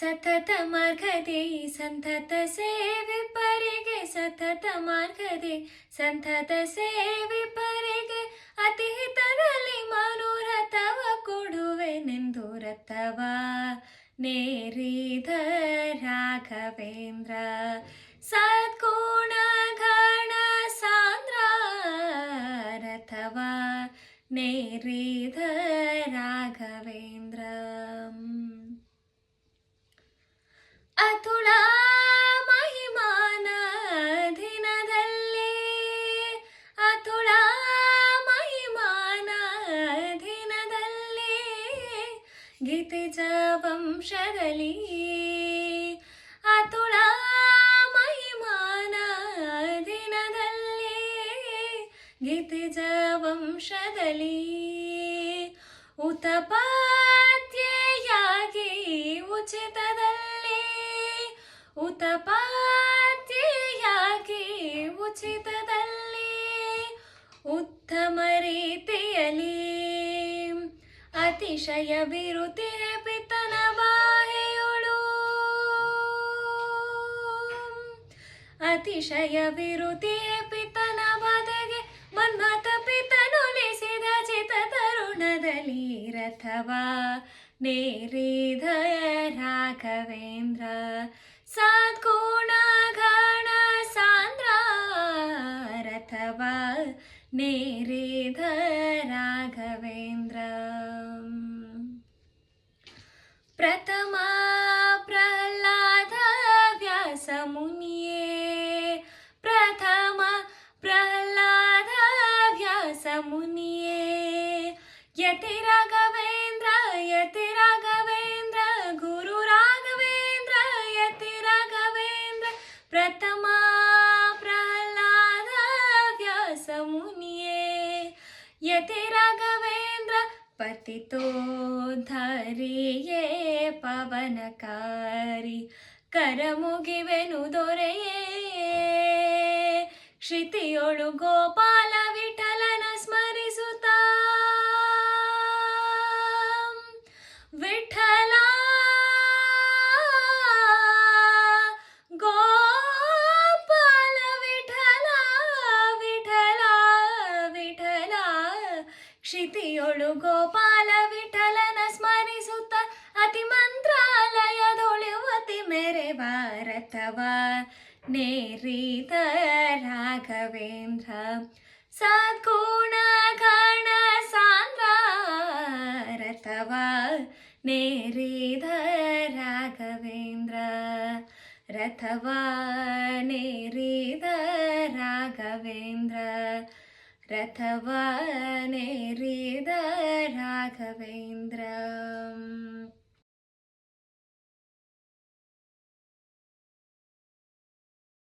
ಸತತ ಮಾರ್ಗದೆ, ಸಂತತ ಸೇವೆ ಪರಿಗೆ, ಸತತ ಮಾರ್ಗದೆ, ಸಂತತ ಸೇವೆ ಪರಿಗೆ, ಅತಿ ಹಿತದಲ್ಲಿ ಮನೋರಥವ ಕೊಡುವೆನೆಂದು ರಥವ. ನೇರಿದ ರಾಘವೇಂದ್ರ ಸದ್ಗುಣ ಗಣ ಸಾಂದ್ರ ರಥವ. ನೇರಿದ ರಾಘವೇಂದ್ರ. ಅತುಳ ಮಹಿಮಾನ ದಿನದಲ್ಲಿ. ಅತುಳ ಮಹಿಮಾನ ದಿನದಲ್ಲಿ ಗೀತೆಜ ವಂಶದಲ್ಲಿ ಅತುಳ ಮಹಿಮಾನ ದಿನದಲ್ಲಿ ಗೀತೆಜ ವಂಶದಲ್ಲಿ ಉತಪಾತ್ಯೆಯಾಗಿ ಉತಪಾತ್ಯೆಯಾಗಿ ಉಚಿತದಲ್ಲಿ, ಉತ್ತಮ ರೀತಿಯಲ್ಲಿ, ಅತಿಶಯ ವಿರುತಿ ಪಿತನ ಬಾಹೆಯೊಳು ಅತಿಶಯ ವಿರುತಿ ಪಿತನ ಬದಗೆ ಮನ್ಮತ ಪಿತನುಲಿಸಿದ ಚಿತ ತರುಣದಲ್ಲಿ ರಥವಾ ನೇರಿದ ರಾಘವೇಂದ್ರ सान्द्रा रथवा नेरेध राघवेंद्र प्रथमा व्यास व्यासमुनिये प्रथम व्यास मुनिये। यति राघव ಪತಿತೋದ್ಧರಿಯೇ ಪವನಕಾರಿ, ಕರಮುಗಿವೆನು ದೊರೆಯೇ. ಕ್ಷಿತಿಯೊಳು ಗೋಪಾಲ ವಿಠಲನ ಸ್ಮರಿಸುತ್ತ. ವಿಠಲ ಗೋಪಾಲ ವಿಠಲ ವಿಠಲ ವಿಠಲ, ಕ್ಷಿತಿಯೊಳು ಗೋಪಾಲ ಭಾರತವ ನೇರಿದ ರಾಘವೇಂದ್ರ ಸದ್ಗುಣ ಗಣ ಸಾಂದ್ರ ರಥವ ನೇರಿದ ರಾಘವೇಂದ್ರ ರಥವ ನೇರಿದ ರಾಘವೇಂದ್ರ ರಥವ ನೇರಿದ ರಾಘವೇಂದ್ರ